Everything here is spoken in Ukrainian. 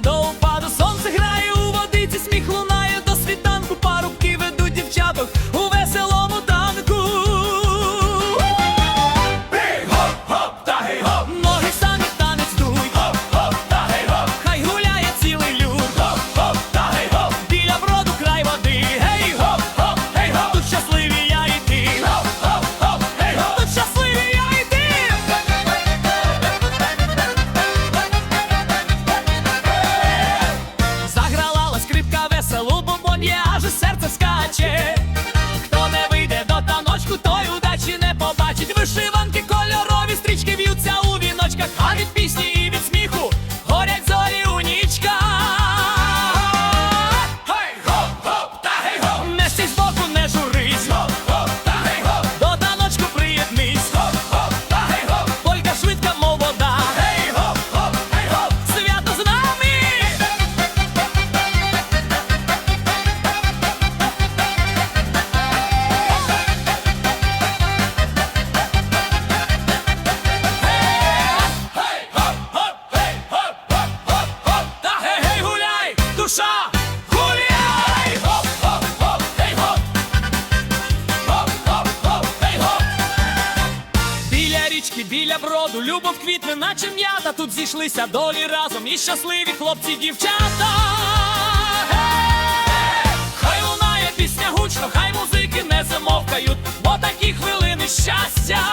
dou para річки біля броду, любов квітне, наче м'ята. Тут зійшлися долі разом і щасливі хлопці, дівчата. Hey! Хай лунає пісня гучно, хай музики не замовкають, бо такі хвилини щастя.